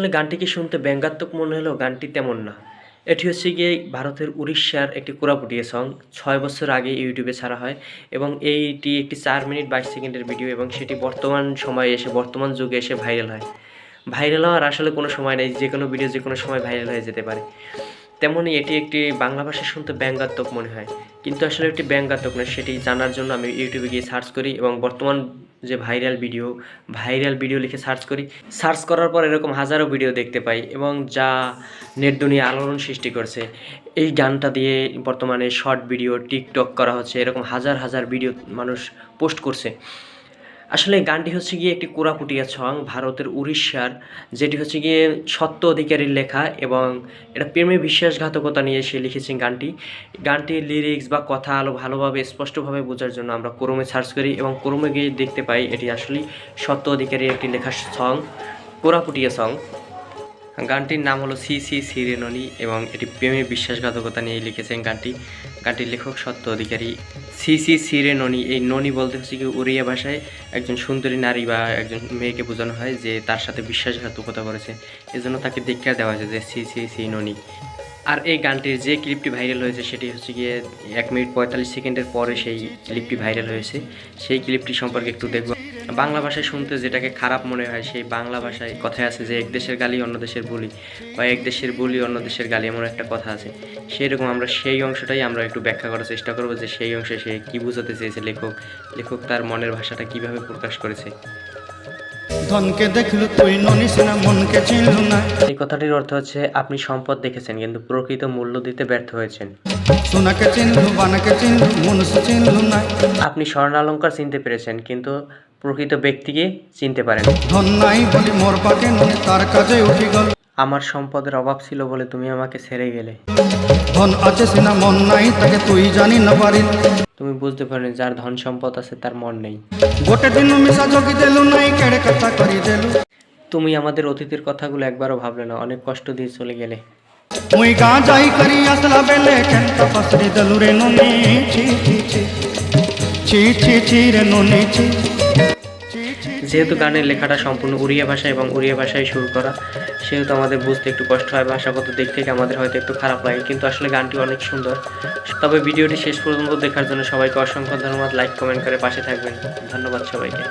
আসলে গানটিকে শুনতে ব্যঙ্গাত্মক মনে হলেও গানটি তেমন না। এটি হচ্ছে গিয়ে ভারতের উড়িষ্যার একটি কোরাপুটিয়া সং ছয় বছর আগে ইউটিউবে ছাড়া হয় এবং এইটি একটি চার মিনিট বাইশ সেকেন্ডের ভিডিও এবং সেটি বর্তমান সময়ে এসে, বর্তমান যুগে এসে ভাইরাল হয়। ভাইরাল হওয়ার আসলে কোনো সময় নেই যে কোনো ভিডিও যে কোনো সময় ভাইরাল হয়ে যেতে পারে। তেমনই এটি একটি বাংলা ভাষা শুনতে ব্যঙ্গাত্মক মনে হয়। কিন্তু আসলে একটি ব্যঙ্গাত্মক নয়, সেটি জানার জন্য আমি ইউটিউবে গিয়ে সার্চ করি এবং বর্তমান যে ভাইরাল ভিডিও ভাইরাল ভিডিও লিখে সার্চ করি। সার্চ করার পর এরকম হাজারো ভিডিও দেখতে পাই এবং যা নেট দুনিয়া আলোড়ন সৃষ্টি করছে। এই গানটা দিয়ে বর্তমানে শর্ট ভিডিও টিকটক করা হচ্ছে, এরকম হাজার হাজার ভিডিও মানুষ পোস্ট করছে। আসলে গানটি হচ্ছে গিয়ে একটি কোরাপুটিয়া সং ভারতের উড়িষ্যার, যেটি হচ্ছে গিয়ে সত্য অধিকারীর লেখা এবং এটা প্রেমে বিশ্বাসঘাতকতা নিয়ে সে লিখেছেন গানটি। গানটির লিরিক্স বা কথা আলো ভালোভাবে, স্পষ্টভাবে বোঝার জন্য আমরা কোরমে সার্চ করি এবং কোরমে গিয়ে দেখতে পাই এটি আসলে সত্য অধিকারীর একটি লেখা সং কোরাপুটিয়া সং গানটির নাম হলো সি সি সিরেননি এবং এটি প্রেমে বিশ্বাসঘাতকতা নিয়ে লিখেছেন গানটি। গানটির লেখক সত্য অধিকারী সি সি সিরে সিরেননি। এই ননি বলতে হচ্ছে কি উড়িয়া ভাষায় একজন সুন্দরী নারী বা একজন মেয়েকে বোঝানো হয় যে তার সাথে বিশ্বাসঘাতকতা করেছে। এজন্য তাকে দীক্ষা দেওয়া হয়েছে যে সি সি সি ননি আর এই গানটির যে ক্লিপটি ভাইরাল হয়েছে সেটি হচ্ছে গিয়ে এক মিনিট পঁয়তাল্লিশ সেকেন্ডের পরে সেই ক্লিপটি ভাইরাল হয়েছে। সেই ক্লিপটি সম্পর্কে একটু দেখব। বাংলা ভাষায় শুনতে যেটাকে খারাপ মনে হয় সেই বাংলা ভাষায় কথায় আছে যে এক দেশের গালি অন্য দেশের বলি। বা এক দেশের বলি অন্য দেশের গালি এমন একটা কথা আছে। সেই রকম আমরা সেই অংশটাই আমরা একটু ব্যাখ্যা করার চেষ্টা করব যে সেই অংশে সে কী বোঝাতে চেয়েছে লেখক লেখক তার মনের ভাষাটা কীভাবে প্রকাশ করেছে। ধনকে দেখলু তুই ননিস না মনকে চিনলু না। এই কথাটির অর্থ হচ্ছে আপনি সম্পদ দেখেছেন কিন্তু প্রকৃত মূল্য দিতে ব্যর্থ হয়েছেন। সোনাকে চিনলু বানাকে চিনলু মনুষ্য চিনলু না। আপনি স্বর্ণালঙ্কার চিনতে পেরেছেন কিন্তু প্রকৃত ব্যক্তিকে চিনতে পারেন। আমার সম্পদের অভাব ছিল বলে তুমি আমাকে ছেড়ে গেলে। ধন আছে সিনা মন নাই তাকে তুই জানি না পারিল। তুমি বুঝতে পারেন যার ধন সম্পদ আছে তার মন নেই। গোটে দিন মিশা জগি দেলু নাই কেড়ে কথা করি দেলু। তুমি আমাদের অতীতের কথাগুলো একবারও ভাবলে না অনেক কষ্ট দিয়ে চলে গেলে। মুই গা যাই করি আসলা বেলে কেন তপসরি দেলু রে ননি ছি ছি ছি। ছি ছি ছি রে ননি ছি ছি ছি। যেহেতু গানের লেখাটা সম্পূর্ণ উড়িয়া ভাষা এবং উড়িয়া ভাষায় শুরু করা, সেহেতু আমাদের বুঝতে একটু কষ্ট হয়, ভাষাগত দিক থেকে আমাদের হয়তো একটু খারাপ লাগে, কিন্তু আসলে গানটি অনেক সুন্দর। তবে ভিডিওটি শেষ পর্যন্ত দেখার জন্য সবাইকে অসংখ্য ধন্যবাদ। লাইক কমেন্ট করে পাশে থাকবেন। ধন্যবাদ সবাইকে।